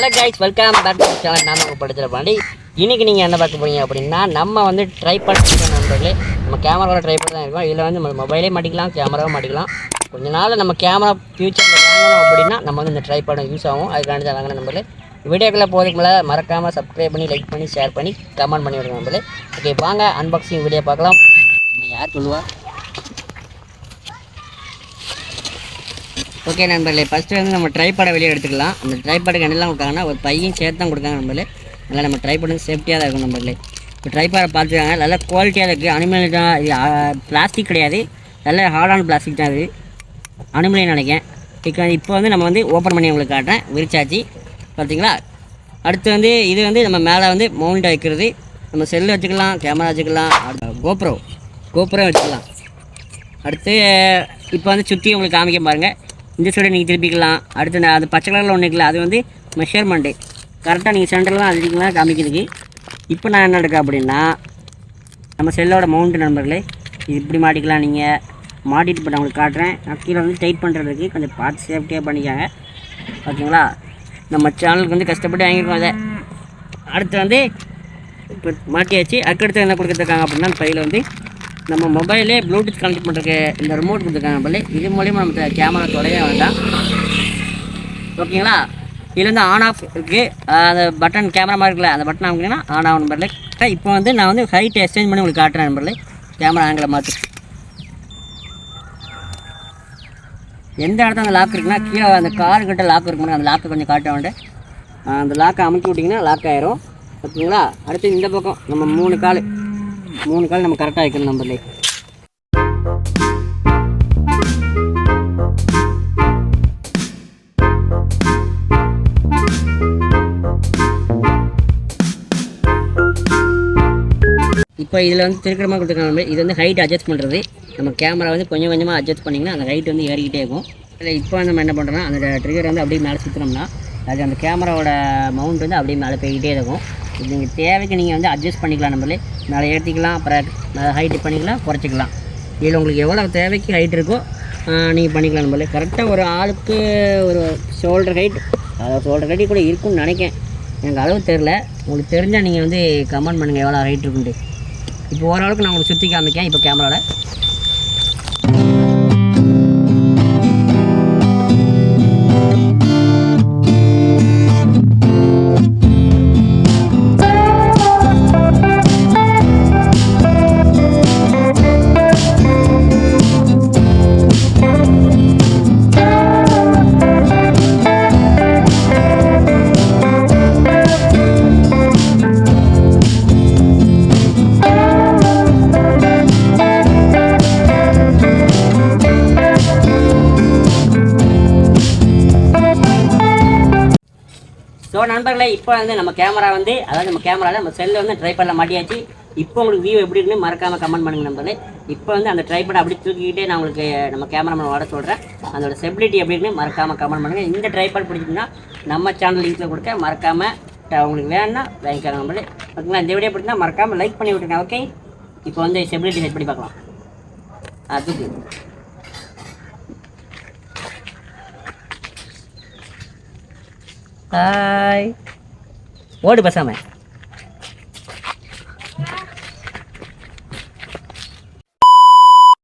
Hello guys welcome back to channel நான் உங்கள் படத்தில் பாண்டி. இன்னைக்கு நீங்கள் என்ன பார்க்க போகிறீங்க அப்படின்னா நம்ம வந்து ட்ரை பண்ண நண்பர்களே நம்ம கேமராவோட ட்ரை தான் இருக்கோம். இதில் வந்து நம்ம மொபைலே மாட்டிக்கலாம் கேமராவும் மாட்டிக்கலாம். கொஞ்ச நாள் நம்ம கேமரா ஃபியூச்சரில் வாங்கணும் அப்படின்னா நம்ம வந்து இந்த ட்ரை பண்ண யூஸ் ஆகும். அதுக்காண்டி தான் வாங்கின நம்பர்களே வீடியோக்குள்ளே போகிறதுக்குள்ள மறக்காமல் சப்ஸ்கிரைப் பண்ணி லைக் பண்ணி ஷேர் பண்ணி கமெண்ட் பண்ணி விடுங்க நம்பர்களே ஓகே வாங்க அன்பாக்சிங் வீடியோ பார்க்கலாம். நம்ம யார் சொல்லுவா? ஓகே நண்பர்களே ஃபஸ்ட்டு வந்து நம்ம ட்ரைபாடை வெளியே எடுத்துக்கலாம். அந்த ட்ரைபாடுக்கு என்னெல்லாம் கொடுத்தாங்கன்னா ஒரு பையன் சேர்த்து தான் கொடுக்காங்க நண்பர்களே. அதனால் நம்ம ட்ரைபாடு சேஃப்டியாக தான் இருக்கும் நம்பர்களே இப்போ ட்ரைபாடை பார்த்துருக்காங்க நல்லா குவாலிட்டியாக இருக்குது அனிமல் தான் இது பிளாஸ்டிக் கிடையாது. நல்ல ஹார்டான பிளாஸ்டிக் தான் இது. அனுமதினு நினைக்கிறேன். இப்போ இப்போ வந்து நம்ம வந்து ஓப்பன் பண்ணி உங்களுக்கு காட்டுறேன். விரிச்சாச்சு. பார்த்தீங்களா? அடுத்து வந்து இது வந்து நம்ம மேலே வந்து மவுண்ட் வைக்கிறது. நம்ம செல்லு வச்சுக்கலாம் கேமரா வச்சுக்கலாம். கோப்ரோ கோப்ரோ வச்சுக்கலாம். அடுத்து இப்போ வந்து சுற்றி உங்களுக்கு காமிக்க பாருங்கள் இந்த சைடு நீங்கள் திருப்பிக்கலாம். அடுத்து இந்த அது பச்சை கலரில் ஒன்று இருக்கலாம் அது வந்து மெஷர்மெண்ட்டு கரெக்டாக நீங்கள் சென்டரில் தான் அதிகமாக காமிக்கிறதுக்கு. இப்போ நான் என்ன எடுக்க அப்படின்னா நம்ம செல்லோட மவுண்ட் நண்பர்களே இது இப்படி மாட்டிக்கலாம் நீங்கள் மாட்டிட்டு இப்போ நான் உங்களுக்கு காட்டுறேன். நான் கீழே வந்து டைட் பண்ணுறதுக்கு கொஞ்சம் பார்த்து சேஃப்டியாக பண்ணிக்காங்க. ஓகேங்களா? நம்ம சேனலுக்கு வந்து கஷ்டப்பட்டு வாங்கியிருக்கோம் அதை. அடுத்து வந்து இப்போ மாட்டியாச்சு. அதுக்கடுத்து என்ன கொடுத்துருக்காங்க அப்படின்னா பையில் வந்து நம்ம மொபைலே ப்ளூடூத் கனெக்ட் பண்ணுறதுக்கு இந்த ரிமோட் கொடுத்துருக்காங்க நம்மளே இது மூலிமா நம்ம கேமரா தொலைய வேண்டாம். ஓகேங்களா? இதில் வந்து ஆன் ஆஃப் இருக்குது அந்த பட்டன் கேமரா மாதிரி இருக்குல்ல அந்த பட்டன் அமைக்கிங்கன்னா ஆன் ஆகும் நம்பர்ல இப்போ வந்து நான் வந்து ஹைட் எக்ஸ்சேஞ்ச் பண்ணி உங்களுக்கு காட்டுறேன் நம்பர்ல கேமரா ஆங்கிளை மாற்றி எந்த இடத்துல அந்த லாக் இருக்குன்னா கீழே அந்த கார் கிட்ட லாக் இருக்குன்னு அந்த லாக்கை கொஞ்சம் காட்ட வேண்டேன் அந்த லாக்கை அமைச்சு விட்டிங்கன்னா லாக் ஆயிரும். ஓகேங்களா? அடுத்து இந்த பக்கம் நம்ம மூணு கால். மூணு கால் நம்ம கரெக்டாக வைக்கணும் நம்பர்லே இப்போ இதில் வந்து திருக்கிற மாதிரி கொடுத்துருக்காங்க இது வந்து ஹைட் அட்ஜஸ்ட் பண்ணுறது நம்ம கேமரா வந்து கொஞ்சம் கொஞ்சமாக அட்ஜஸ்ட் பண்ணிங்கன்னா அந்த ஹைட் வந்து ஏறிக்கிட்டே இருக்கும். இல்லை இப்போ நம்ம என்ன பண்ணுறோம்னா அந்த ட்ரிகர் வந்து அப்படியே மேலே சுற்றினோம்னா அது அந்த கேமராவோட மவுண்ட் வந்து அப்படியே மேலே போய்கிட்டே இருக்கும். நீங்கள் தேவைக்கு நீங்கள் வந்து அட்ஜஸ்ட் பண்ணிக்கலாம் நம்மளே. மேலே ஏற்றிக்கலாம் அப்புறம் மேலே ஹைட்டு பண்ணிக்கலாம் குறைச்சிக்கலாம். இதில் உங்களுக்கு எவ்வளோ தேவைக்கு ஹைட் இருக்கோ நீங்கள் பண்ணிக்கலாம் நம்மளே. கரெக்டாக ஒரு ஆளுக்கு ஒரு ஷோல்டர் ஹைட் அதாவது ஷோல்டர் ஹைட்டு கூட இருக்கும்னு நினைக்கேன். எனக்கு அளவு தெரில உங்களுக்கு தெரிஞ்சால் நீங்கள் வந்து கமெண்ட் பண்ணுங்கள் எவ்வளோ ஹைட் இருக்குன்ட்டு. இப்போ ஓரளவுக்கு நான் உங்களுக்கு சுற்றி காமிக்கேன் இப்போ கேமராவில் ஸோ நண்பர்களே இப்போ வந்து நம்ம கேமரா வந்து அதாவது நம்ம கேமராவில் நம்ம செல்லில் வந்து ட்ரைபேடில் மாட்டியாச்சு. இப்போ உங்களுக்கு வியூ எப்படி இருக்குன்னு மறக்காமல் கமெண்ட் பண்ணுங்க நண்பர்களே. இப்போ வந்து அந்த ட்ரைபேடை அப்படி தூக்கிக்கிட்டே நான் உங்களுக்கு நம்ம கேமராமேன் வர சொல்கிறேன் அதோட ஸ்டெபிலிட்டி எப்படி இருக்குன்னு மறக்காமல் கமெண்ட் பண்ணுங்கள் இந்த ட்ரைபேட் பிடிச்சிங்கன்னா நம்ம சேனல் லிங்க்கில் கொடுக்க மறக்காமல் உங்களுக்கு வேணும்னா வாங்கிக்காங்க நண்பர்களே ஓகேங்களா? இந்த வீடியோ பிடிச்சிருந்தா மறக்காமல் லைக் பண்ணி விட்டுருங்க ஓகே இப்போ வந்து ஸ்டெபிலிட்டி செட் பண்ணி பார்க்கலாம். அதுக்கு. ஹாய் ஓடு பேசாமல்